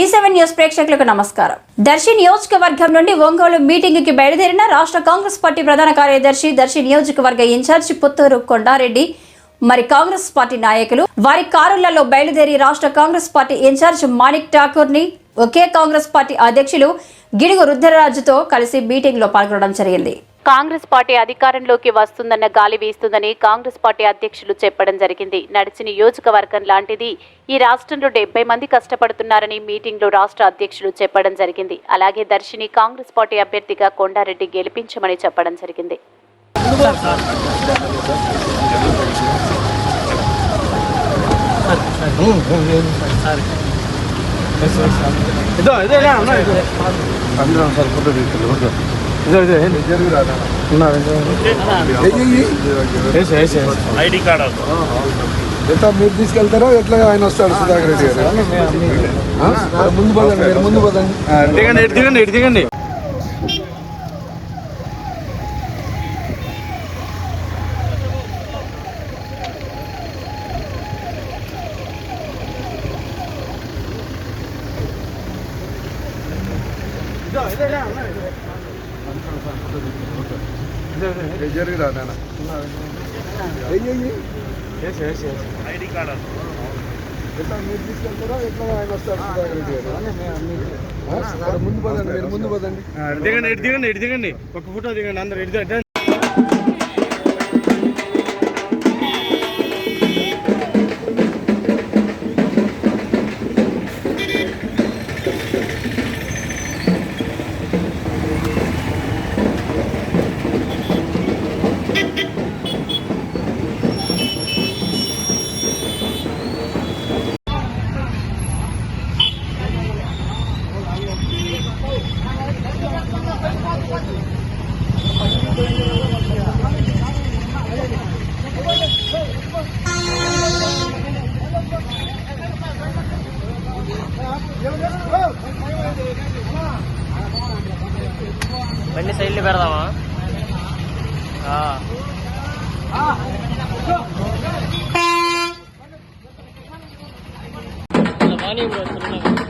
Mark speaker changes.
Speaker 1: Tea seven news ప్రేక్షకులకు నమస్కారం. దర్శి నియోజకవర్గం నుండి ఒంగోలు మీటింగ్కి బయలుదేరిన రాష్ట్ర కాంగ్రెస్ పార్టీ ప్రధాన కార్యదర్శి దర్శి నియోజకవర్గ ఇన్ఛార్జి పుత్తూరు కొండారెడ్డి. మరి కాంగ్రెస్ పార్టీ నాయకులు వారి కారులలో బయలుదేరి రాష్ట్ర కాంగ్రెస్ పార్టీ ఇన్ఛార్జ్ మాణిక్ ఠాకూర్ని ఒకే కాంగ్రెస్ పార్టీ అధ్యక్షులు గిడుగు రుద్రరాజుతో కలిసి మీటింగ్లో పాల్గొనడం జరిగింది.
Speaker 2: కాంగ్రెస్ పార్టీ అధికారంలోకి వస్తుందన్న గాలి వీస్తుందని కాంగ్రెస్ పార్టీ అధ్యక్షులు చెప్పడం జరిగింది. నడిచిన నియోజకవర్గం లాంటిది ఈ రాష్ట్రంలో డెబ్బై మంది కష్టపడుతున్నారని మీటింగ్లో రాష్ట్ర అధ్యక్షులు చెప్పడం జరిగింది. అలాగే దర్శిని కాంగ్రెస్ పార్టీ అభ్యర్థిగా కొండారెడ్డి గెలిపించమని చెప్పడం జరిగింది.
Speaker 3: ఇదో ఇదే. ఇదో ఇదో ఇదే
Speaker 4: ఐడి కార్డ్
Speaker 5: ఎట్లా మీరు తీసుకెళ్తారో? ఎట్లా ఆయన వస్తాడు సుధాకర్ రెడ్డి గారు? ఆ? ముందు పదండి ముందు పదండి.
Speaker 3: దిగండి ఇటు దిగండి ఇటు దిగండి.
Speaker 5: జరిగిరా నాన్న
Speaker 4: ఐడి కార్డ్
Speaker 5: ఎట్లా మీరు తీసుకెళ్తారా ఎట్లా ఆయన వస్తారు ముందు పదండి మీరు ముందు పదండి
Speaker 3: దిగండి ఇటు దిగండి ఇటు దిగండి. ఒక ఫోటో దిగండి అందరు ఇటు
Speaker 6: வண்டி சைட்ல பேரதாமா? ஆ. மானியம் சொல்லுங்க